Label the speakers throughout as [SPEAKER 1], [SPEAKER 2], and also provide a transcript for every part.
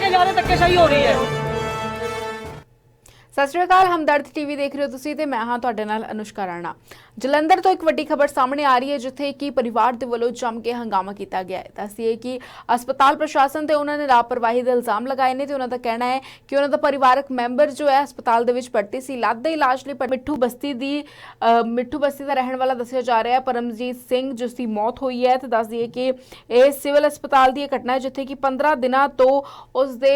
[SPEAKER 1] ਕੇ ਜਾ ਰਹੇ, ਧੱਕੇਸ਼ਾਹੀ ਹੋ ਰਹੀ ਹੈ। ਸਤਿ ਸ਼੍ਰੀ ਅਕਾਲ, ਹਮਦਰਦ ਟੀਵੀ ਦੇਖ ਰਹੇ ਹੋ ਤੁਸੀਂ ਤੇ ਮੈਂ ਹਾਂ ਤੁਹਾਡੇ ਨਾਲ ਅਨੁਸ਼ਕਾ ਰਾਣਾ। ਜਲੰਧਰ ਤੋਂ ਇੱਕ ਵੱਡੀ ਖਬਰ ਸਾਹਮਣੇ ਆ ਰਹੀ ਹੈ, ਜਿੱਥੇ ਕਿ ਪਰਿਵਾਰ ਦੇ ਵੱਲੋਂ ਜੰਮ ਕੇ ਹੰਗਾਮਾ ਕੀਤਾ ਗਿਆ ਹੈ। ਦੱਸੀਏ ਕਿ ਹਸਪਤਾਲ ਪ੍ਰਸ਼ਾਸਨ ਤੇ ਉਹਨਾਂ ਨੇ ਲਾਪਰਵਾਹੀ ਦੇ ਇਲਜ਼ਾਮ ਲਗਾਏ ਨੇ ਤੇ ਉਹਨਾਂ ਦਾ ਕਹਿਣਾ ਹੈ ਕਿ ਉਹਨਾਂ ਦਾ ਪਰਿਵਾਰਕ ਮੈਂਬਰ ਜੋ ਹੈ ਹਸਪਤਾਲ ਦੇ ਵਿੱਚ ਭਰਤੀ ਸੀ। ਲੱਤ ਦੇ ਇਲਾਜ ਲਈ ਪ- ਮਿੱਠੂ ਬਸਤੀ ਦੀ ਮਿੱਠੂ ਬਸਤੀ ਦਾ ਰਹਿਣ ਵਾਲਾ ਦੱਸਿਆ ਜਾ ਰਿਹਾ ਹੈ। ਪਰਮਜੀਤ ਸਿੰਘ, ਜਿਸ ਦੀ ਮੌਤ ਹੋਈ ਹੈ ਤੇ ਦੱਸ ਦਈਏ ਕਿ ਇਹ ਸਿਵਲ ਹਸਪਤਾਲ ਦੀ ਇਹ ਘਟਨਾ ਹੈ, ਜਿੱਥੇ ਕਿ 15 ਦਿਨਾਂ ਤੋਂ ਉਸ ਦੇ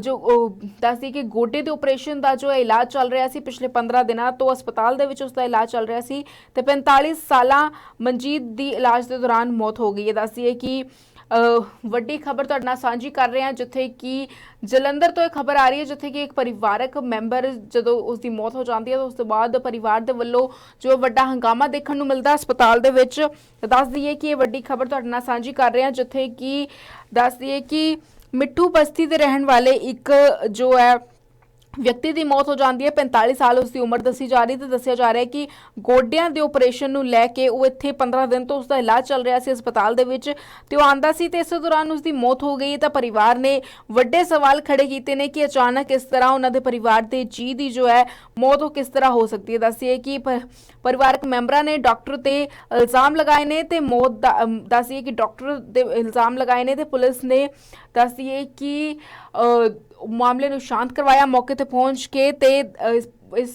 [SPEAKER 1] ਜੋ ਉਹ ਦੱਸ ਦਈਏ ਕਿ ਗੋਡੇ ਦੇ ਆਪਰੇਸ਼ਨ ਦਾ ਜੋ ਹੈ ਇਲਾਜ ਚੱਲ ਰਿਹਾ ਸੀ, ਪਿਛਲੇ 15 ਦਿਨਾਂ ਤੋਂ ਹਸਪਤਾਲ ਦੇ ਵਿੱਚ ਉਸ ਦਾ ਇਲਾਜ ਚੱਲ ਰਿਹਾ ਸੀ। ਤੇ 45 ਸਾਲਾਂ ਮਨਜੀਤ ਦੀ ਇਲਾਜ ਦੇ ਦੌਰਾਨ ਮੌਤ ਹੋ ਗਈ। ਹੈ ਦੱਸਦੀਏ ਕਿ ਵੱਡੀ ਖਬਰ ਤੁਹਾਡੇ ਨਾਲ ਸਾਂਝੀ ਕਰ ਰਹੇ ਹਾਂ, ਜਿੱਥੇ ਕਿ ਜਲੰਧਰ ਤੋਂ ਇਹ ਖਬਰ ਆ ਰਹੀ ਹੈ, ਜਿੱਥੇ ਕਿ ਇੱਕ ਪਰਿਵਾਰਕ ਮੈਂਬਰ ਜਦੋਂ ਉਸ ਦੀ ਮੌਤ ਹੋ ਜਾਂਦੀ ਹੈ, ਤਾਂ ਉਸ ਤੋਂ ਬਾਅਦ ਪਰਿਵਾਰ ਦੇ ਵੱਲੋਂ ਜੋ ਵੱਡਾ ਹੰਗਾਮਾ ਦੇਖਣ ਨੂੰ ਮਿਲਦਾ ਹਸਪਤਾਲ ਦੇ ਵਿੱਚ ਦੱਸ ਦਈਏ ਕਿ ਇਹ ਵੱਡੀ ਖਬਰ ਤੁਹਾਡੇ ਨਾਲ ਸਾਂਝੀ ਕਰ ਰਹੇ ਹਾਂ, ਜਿੱਥੇ ਕਿ ਦੱਸ ਦਈਏ ਕਿ ਮਿੱਠੂ ਬਸਤੀ ਦੇ ਰਹਿਣ ਵਾਲੇ ਇੱਕ ਜੋ ਹੈ ਵਿਅਕਤੀ ਦੀ ਮੌਤ ਹੋ ਜਾਂਦੀ ਹੈ 45 ਸਾਲ ਉਸ ਦੀ ਉਮਰ ਦੱਸੀ ਜਾ ਰਹੀ ਤੇ ਦੱਸਿਆ ਜਾ ਰਿਹਾ ਹੈ ਕਿ ਗੋਡਿਆਂ ਦੇ ਆਪਰੇਸ਼ਨ ਨੂੰ ਲੈ ਕੇ ਉਹ ਇੱਥੇ 15 ਦਿਨ ਤੋਂ ਉਸ ਦਾ ਇਲਾਜ ਚੱਲ ਰਿਹਾ ਸੀ ਹਸਪਤਾਲ ਦੇ ਵਿੱਚ ਤੇ ਉਹ ਆਂਦਾ ਸੀ ਤੇ ਇਸੇ ਦੌਰਾਨ ਉਸ ਦੀ ਮੌਤ ਹੋ ਗਈ ਤਾਂ ਪਰਿਵਾਰ ਨੇ ਵੱਡੇ ਸਵਾਲ ਖੜੇ ਕੀਤੇ ਨੇ ਕਿ ਅਚਾਨਕ ਇਸ ਤਰ੍ਹਾਂ ਉਹਨਾਂ ਦੇ ਪਰਿਵਾਰ ਦੇ ਜੀ ਦੀ ਜੋ ਹੈ ਮੌਤ ਉਹ ਕਿਸ ਤਰ੍ਹਾਂ ਹੋ ਸਕਦੀ ਹੈ? ਦੱਸੀਏ ਕਿ ਪ- ਪਰਿਵਾਰਕ ਮੈਂਬਰਾਂ ਨੇ ਡਾਕਟਰ ਤੇ ਇਲਜ਼ਾਮ ਲਗਾਏ ਨੇ ਤੇ ਮੌਤ ਦਾ ਅਮ, ਕਿ ਡਾਕਟਰ ਦੇ ਇਲਜ਼ਾਮ ਲਗਾਏ ਨੇ ਤੇ ਪੁਲਿਸ ਨੇ ਦੱਸੀਏ ਕਿ ਮਾਮਲੇ ਨੂੰ ਸ਼ਾਂਤ ਕਰਵਾਇਆ, ਮੌਕੇ ਤੇ ਪਹੁੰਚ ਕੇ ਤੇ ਇਸ-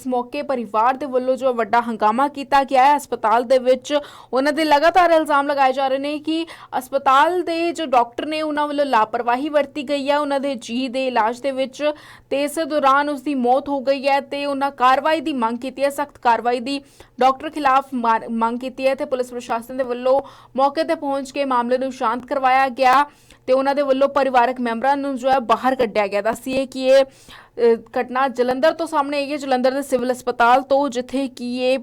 [SPEAKER 1] ਮੌਕੇ ਪਰਿਵਾਰ ਦੇ ਵੱਲੋਂ ਜੋ ਵੱਡਾ ਹੰਗਾਮਾ ਕੀਤਾ ਗਿਆ ਹੈ, ਹਸਪਤਾਲ ਦੇ ਵਿੱਚ ਉਹਨਾਂ ਦੇ ਲਗਾਤਾਰ ਇਲਜ਼ਾਮ ਲਗਾਏ ਜਾ ਰਹੇ ਨੇ ਕਿ ਹਸਪਤਾਲ ਦੇ ਜੋ ਡਾਕਟਰ ਨੇ ਉਹਨਾਂ ਵੱਲੋਂ ਲਾਪਰਵਾਹੀ ਵਰਤੀ ਗਈ ਹੈ, ਉਹਨਾਂ ਦੇ ਜੀ ਦੇ ਇਲਾਜ ਦੇ ਵਿੱਚ ਤੇ ਇਸ ਦੌਰਾਨ ਉਸ ਦੀ ਮੌਤ ਹੋ ਗਈ ਹੈ ਤੇ ਉਹਨਾਂ ਕਾਰਵਾਈ ਦੀ ਮੰਗ ਕੀਤੀ ਹੈ, ਸਖਤ ਕਾਰਵਾਈ ਦੀ ਡਾਕਟਰ ਖਿਲਾਫ ਮਾਰ- ਮੰਗ ਕੀਤੀ ਹੈ ਤੇ ਪੁਲਿਸ ਪ੍ਰਸ਼ਾਸਨ ਦੇ ਵੱਲੋਂ ਮੌਕੇ ਤੇ ਪਹੁੰਚ ਕੇ ਮਾਮਲੇ ਨੂੰ ਸ਼ਾਂਤ ਕਰਵਾਇਆ ਗਿਆ। ਤੇ ਉਹਨਾਂ ਦੇ ਵੱਲੋਂ ਪਰਿਵਾਰਕ ਮੈਂਬਰਾਂ ਨੂੰ ਜੋ ਹੈ ਬਾਹਰ ਕੱਢਿਆ ਗਿਆ। ਦੱਸੀਏ ਕਿ ਇਹ ਘਟਨਾ ਜਲੰਧਰ ਤੋਂ ਸਾਹਮਣੇ ਆਈ ਹੈ, ਜਲੰਧਰ ਦੇ ਸਿਵਲ ਹਸਪਤਾਲ ਤੋਂ, ਜਿੱਥੇ ਕਿ ਇਹ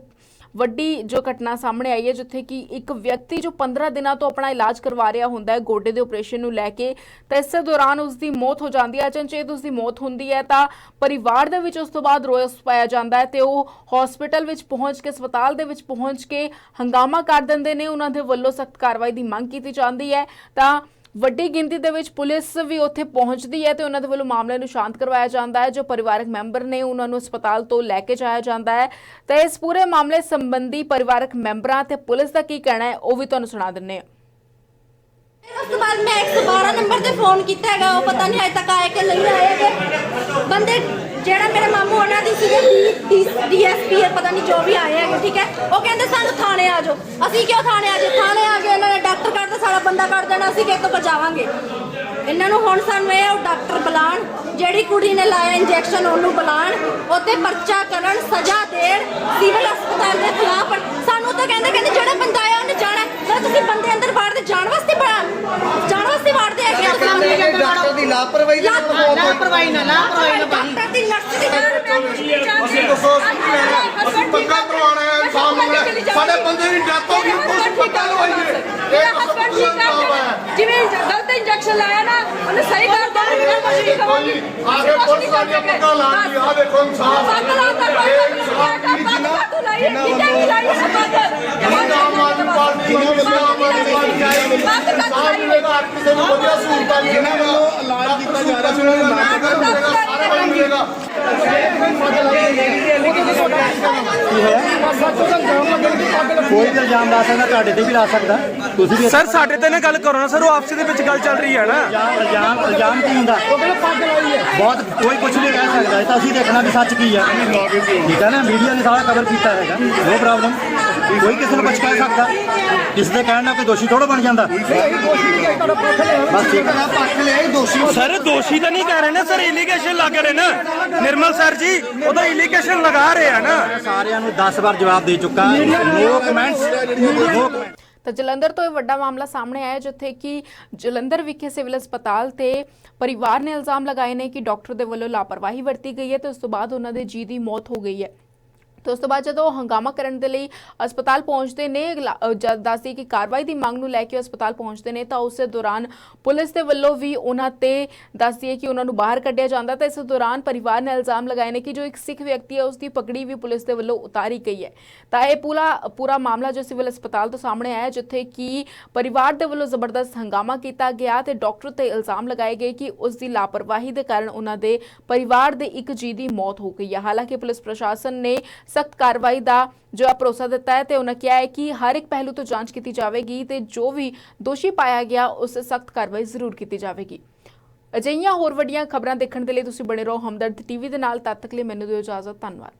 [SPEAKER 1] ਵੱਡੀ ਜੋ ਘਟਨਾ ਸਾਹਮਣੇ ਆਈ ਹੈ, ਜਿੱਥੇ ਕਿ ਇੱਕ ਵਿਅਕਤੀ ਜੋ 15 ਦਿਨਾਂ ਤੋਂ ਆਪਣਾ ਇਲਾਜ ਕਰਵਾ ਰਿਹਾ ਹੁੰਦਾ ਹੈ, ਗੋਡੇ ਦੇ ਆਪਰੇਸ਼ਨ ਨੂੰ ਲੈ ਕੇ, ਤਾਂ ਇਸੇ ਦੌਰਾਨ ਉਸ ਦੀ ਮੌਤ ਹੋ ਜਾਂਦੀ ਹੈ। ਅਚਨਚੇਤ ਉਸ ਦੀ ਮੌਤ ਹੁੰਦੀ ਹੈ, ਤਾਂ ਪਰਿਵਾਰ ਦੇ ਵਿੱਚ ਉਸ ਤੋਂ ਬਾਅਦ ਰੋਸ ਪਾਇਆ ਜਾਂਦਾ ਹੈ ਤੇ ਉਹ ਹਸਪੀਟਲ ਵਿੱਚ ਪਹੁੰਚ ਕੇ, ਹਸਪਤਾਲ ਦੇ ਵਿੱਚ ਪਹੁੰਚ ਕੇ ਹੰਗਾਮਾ ਕਰ ਦਿੰਦੇ ਨੇ। ਉਹਨਾਂ ਦੇ ਵੱਲੋਂ ਸਖਤ ਕਾਰਵਾਈ ਦੀ ਮੰਗ ਕੀਤੀ ਜਾਂਦੀ ਹੈ। ਤਾਂ ਵੱਡੀ ਗਿਣਤੀ ਦੇ ਵਿੱਚ ਪੁਲਿਸ ਵੀ ਉੱਥੇ ਪਹੁੰਚਦੀ ਹੈ ਤੇ ਉਹਨਾਂ ਦੇ ਵੱਲੋਂ ਮਾਮਲੇ ਨੂੰ ਸ਼ਾਂਤ ਕਰਵਾਇਆ ਜਾਂਦਾ ਹੈ, ਜੋ ਪਰਿਵਾਰਕ ਮੈਂਬਰ ਨੇ ਉਹਨਾਂ ਨੂੰ ਹਸਪਤਾਲ ਤੋਂ ਲੈ ਕੇ ਜਾਇਆ ਜਾਂਦਾ ਹੈ। ਤਾਂ ਇਸ ਪੂਰੇ ਮਾਮਲੇ ਸੰਬੰਧੀ ਪਰਿਵਾਰਕ ਮੈਂਬਰਾਂ ਤੇ ਪੁਲਿਸ ਦਾ ਕੀ ਕਹਿਣਾ ਹੈ, ਉਹ ਵੀ ਤੁਹਾਨੂੰ ਸੁਣਾ ਦਿੰਨੇ ਹਾਂ।
[SPEAKER 2] ਉਸ ਤੋਂ ਬਾਅਦ ਮੈਂ 112 ਨੰਬਰ ਤੇ ਫੋਨ ਕੀਤਾ ਹੈਗਾ, ਉਹ ਪਤਾ ਨਹੀਂ ਅਜੇ ਤੱਕ ਆਏ ਕਿ ਨਹੀਂ ਆਏ ਹੈਗੇ। ਬੰਦੇ ਜਿਹੜਾ ਮੇਰੇ ਮਾਮੂ ਉਹਨਾਂ ਦੀ ਸੀਗੇ ਡੀਐਸਪੀ ਪਤਾ ਨਹੀਂ ਜੋ ਵੀ ਆਏ ਹੈਗੇ ਠੀਕ ਹੈ? ਉਹ ਕਹਿੰਦੇ ਸਾਨੂੰ ਥਾਣੇ ਆ ਜਾਓ। ਅਸੀਂ ਕਿਉਂ ਥਾਣੇ ਆ ਜਾਓ ਥਾਣੇ ਆ ਗਏ ਇਹਨਾਂ ਨੇ ਡਾਕਟਰ ਕੱਢ ਸਾਰਾ ਬੰਦਾ ਕੱਢ ਦੇਣਾ ਅਸੀਂ ਕਿੱਥੋਂ ਬਚਾਵਾਂਗੇ? ਇਹਨਾਂ ਨੂੰ ਹੁਣ ਸਾਨੂੰ ਇਹ ਉਹ ਡਾਕਟਰ ਬੁਲਾਣ ਜਿਹੜੀ ਕੁੜੀ ਨੇ ਲਾਇਆ ਇੰਜੈਕਸ਼ਨ ਉਹਨੂੰ ਬੁਲਾਣ ਉੱਤੇ ਪਰਚਾ ਕਰਨ ਸਜ਼ਾ ਦੇਣ ਸਿਵਲ ਹਸਪਤਾਲ ਦੇ ਖਿਲਾਫ ਸਾਨੂੰ ਤਾਂ ਕਹਿੰਦੇ ਕਹਿੰਦੇ ਜਿਹੜਾ ਬੰਦਾ ਆਇਆ ਉਹਨੇ ਜਾਣਾ ਤਾਂ ਤੁਸੀਂ ਬੰਦੇ ਅੰਦਰ ਬਾਹਰ ਦੇ ਜਾਣ ਵਾਸਤੇ ਜਾਣ ਵਾਸਤੇ ਵਾੜਦੇ ਹੈਗੇ
[SPEAKER 3] ਡਾਕਟਰ ਦੀ ਲਾਪਰਵਾਹੀ ਦੇ ਨਾਲ
[SPEAKER 2] ਲਾਪਰਵਾਹੀ ਨਾ ਲਾਪਰਵਾਹੀ ਨਾ ਡਾਕਟਰ ਦੀ ਨਰਸ ਦੀ
[SPEAKER 4] ਅਸੀਂ ਦੱਸੋ ਅਸੀਂ ਕੀ ਲੈਣਾ ਹੈ? ਅਸੀਂ ਪੱਕਾ ਕਰਵਾਉਣਾ ਹੈ। ਇਨਸਾਨ ਮੰਗਣਾ ਹੈ। ਸਾਡੇ ਬੰਦੇ ਦੀ ਡੈਥ ਹੋ ਗਈ ਕੁਝ ਪੱਕਾ ਲਵਾਈਏ
[SPEAKER 5] ਮੇਰਾ ਹਸਬੰਡ ਠੀਕ ਕਰ ਜਿਵੇਂ ਗਲਤ ਇੰਜੈਕਸ਼ਨ ਲਾਇਆ ਨਾ ਉਹਨੇ ਸਹੀ ਕਰ ਦਿੱਤਾ ਮੇਰਾ ਮਰਜ਼ੀ
[SPEAKER 4] ਦੇਖੋ ਜੀ ਆਗੇ ਪੁਲਿਸ ਵਾਲੀਆਂ ਪੱਕਾ ਲਾ ਦੀ ਆ ਦੇਖੋ ਇਨਸਾਫ
[SPEAKER 5] ਪੱਗ ਲਾਤਾ ਕੋਈ ਪੱਗ ਲਾਤਾ ਪੱਗ ਕਾਤੋਂ ਲਾਈ ਕਿਤੇ ਵੀ ਲਾਈ ਨਾ ਪੱਗ
[SPEAKER 4] ਆਮ ਆਦਮੀ ਪਾਰਟੀ ਨੂੰ ਆਮ ਆਦਮੀ ਪਾਰਟੀ ਆਈ ਇਨਸਾਫ ਮਿਲੇਗਾ ਹਰ ਕਿਸੇ ਨੂੰ ਵਧੀਆ ਸਹੂਲਤਾਂ
[SPEAKER 3] ਜਿਨ੍ਹਾਂ ਵੱਲੋਂ ਇਲਾਜ ਕੀਤਾ ਜਾ ਰਿਹਾ ਸੀ ਉਹਨਾਂ ਨੂੰ ਨਾ
[SPEAKER 4] ਮਿਲੇਗਾ ਸਾਰਿਆਂ
[SPEAKER 6] ਕੋਈ ਵੀ ਇਲਜ਼ਾਮ ਲਾ ਸਕਦਾ ਤੁਹਾਡੇ ਤੇ ਵੀ ਲਾ ਸਕਦਾ। ਤੁਸੀਂ ਵੀ
[SPEAKER 7] ਸਰ ਸਾਡੇ ਤੇ ਨਾ ਗੱਲ ਕਰੋ ਨਾ ਸਰ ਉਹ ਆਪਸ ਦੇ ਵਿੱਚ ਗੱਲ ਚੱਲ ਰਹੀ ਹੈ ਨਾ।
[SPEAKER 6] ਇਲਜ਼ਾਮ ਇਲਜ਼ਾਮ ਇਲਜ਼ਾਮ ਕੀ ਹੁੰਦਾ? ਬਹੁਤ ਕੋਈ ਕੁਝ ਨਹੀਂ ਕਹਿ ਸਕਦਾ ਇਹ ਤਾਂ ਅਸੀਂ ਦੇਖਣਾ ਵੀ ਸੱਚ ਕੀ ਹੈ ਠੀਕ ਹੈ ਨਾ ਮੀਡੀਆ ਨੇ ਸਾਰਾ ਕਵਰ ਕੀਤਾ ਹੈਗਾ ਨੋ ਪ੍ਰੋਬਲਮ ਕੋਈ ਕਿਸੇ ਨੂੰ ਕੁਝ ਕਹਿ ਸਕਦਾ। ਕਿਸ ਦੇ ਕਹਿਣ ਨਾਲ ਕੋਈ ਦੋਸ਼ੀ ਥੋੜਾ ਬਣ ਜਾਂਦਾ। ਬਸ ਠੀਕ ਹੈ
[SPEAKER 3] ਪੱਖ ਲਿਆ ਇਹ ਦੋਸ਼ੀ
[SPEAKER 7] ਸਰ ਦੋਸ਼ੀ ਤਾਂ ਨਹੀਂ ਕਹਿ ਰਹੇ ਨਾ ਸਰ ਇਲੀਗੇਸ਼ਨ ਲੱਗ ਰਹੇ ਨਾ। ਨਿਰਮਲ ਸਰ ਜੀ ਉਹ ਤਾਂ ਇਲੀਗੇਸ਼ਨ ਲਗਾ ਰਹੇ ਆ ਨਾ।
[SPEAKER 6] ਸਾਰਿਆਂ ਨੂੰ 10 ਵਾਰ ਜਵਾਬ ਦੇ ਚੁੱਕਾ। No comments no.
[SPEAKER 1] ਤਾਂ ਜਲੰਧਰ ਤੋਂ ਇਹ ਵੱਡਾ ਮਾਮਲਾ ਸਾਹਮਣੇ ਆਇਆ ਜਿੱਥੇ ਕਿ ਜਲੰਧਰ ਵਿਖੇ ਸਿਵਲ ਹਸਪਤਾਲ ਤੇ ਪਰਿਵਾਰ ਨੇ ਇਲਜ਼ਾਮ ਲਗਾਏ ਨੇ ਕਿ ਡਾਕਟਰ ਦੇ ਵੱਲੋਂ ਲਾਪਰਵਾਹੀ ਵਰਤੀ ਗਈ ਹੈ ਤੇ ਉਸ ਤੋਂ ਬਾਅਦ ਉਹਨਾਂ ਦੇ ਜੀ ਦੀ ਮੌਤ ਹੋ ਗਈ ਹੈ। ਤੇ ਉਸ ਤੋਂ ਬਾਅਦ ਜਦੋਂ ਉਹ ਹੰਗਾਮਾ ਕਰਨ ਦੇ ਲਈ ਹਸਪਤਾਲ ਪਹੁੰਚਦੇ ਨੇ ਲਾ- ਜਦ ਦੱਸਦੀ ਕਿ ਕਾਰਵਾਈ ਦੀ ਮੰਗ ਨੂੰ ਲੈ ਕੇ ਹਸਪਤਾਲ ਪਹੁੰਚਦੇ ਨੇ, ਤਾਂ ਉਸੇ ਦੌਰਾਨ ਪੁਲਿਸ ਦੇ ਵੱਲੋਂ ਵੀ ਉਹਨਾਂ ਤੇ ਦੱਸਦੀ ਹੈ ਕਿ ਉਹਨਾਂ ਨੂੰ ਬਾਹਰ ਕੱਢਿਆ ਜਾਂਦਾ ਤਾਂ ਇਸ ਦੌਰਾਨ ਪਰਿਵਾਰ ਨੇ ਇਲਜ਼ਾਮ ਲਗਾਏ ਨੇ ਕਿ ਜੋ ਇੱਕ ਸਿੱਖ ਵਿਅਕਤੀ ਹੈ ਉਸ ਦੀ ਪਕੜੀ ਵੀ ਪੁਲਿਸ ਦੇ ਵੱਲੋਂ ਉਤਾਰੀ ਗਈ ਹੈ। ਤਾਂ ਇਹ ਪੂਰਾ ਪੂਰਾ ਮਾਮਲਾ ਜੋ ਸਿਵਲ ਹਸਪਤਾਲ ਤੋਂ ਸਾਹਮਣੇ ਆਇਆ ਜਿੱਥੇ ਕਿ ਪਰਿਵਾਰ ਦੇ ਵੱਲੋਂ ਜ਼ਬਰਦਸਤ ਹੰਗਾਮਾ ਕੀਤਾ ਗਿਆ ਤੇ ਡਾਕਟਰ ਤੇ ਇਲਜ਼ਾਮ ਲਗਾਏ ਗਏ ਕਿ ਉਸ ਦੀ ਲਾਪਰਵਾਹੀ ਦੇ ਕਾਰਨ ਉਹਨਾਂ ਦੇ ਪਰਿਵਾਰ ਦੇ ਇੱਕ ਜੀ ਦੀ ਮੌਤ ਹੋ ਗਈ ਹੈ। ਹਾਲਾਂਕਿ ਪੁਲਿਸ ਪ੍ਰਸ਼ਾਸਨ ਨੇ ਸਖਤ ਕਾਰਵਾਈ ਦਾ ਜੋ ਭਰੋਸਾ ਦਿੱਤਾ ਹੈ ਤੇ ਉਹਨਾਂ ਕਿਹਾ ਹੈ ਕਿ ਹਰ ਇੱਕ ਪਹਿਲੂ ਤੋਂ ਜਾਂਚ ਕੀਤੀ ਜਾਵੇਗੀ ਤੇ ਜੋ ਵੀ ਦੋਸ਼ੀ ਪਾਇਆ ਗਿਆ, ਉਸ ਸਖਤ ਕਾਰਵਾਈ ਜ਼ਰੂਰ ਕੀਤੀ ਜਾਵੇਗੀ। ਅਜਿਹੀਆਂ ਹੋਰ ਵੱਡੀਆਂ ਖਬਰਾਂ ਦੇਖਣ ਦੇ ਲਈ ਤੁਸੀਂ ਬਣੇ ਰਹੋ ਹਮਦਰਦ ਟੀਵੀ ਦੇ ਨਾਲ। ਤਦ ਤੱਕ ਲਈ ਮੈਨੂੰ ਦਿਓ ਇਜਾਜ਼ਤ। ਧੰਨਵਾਦ।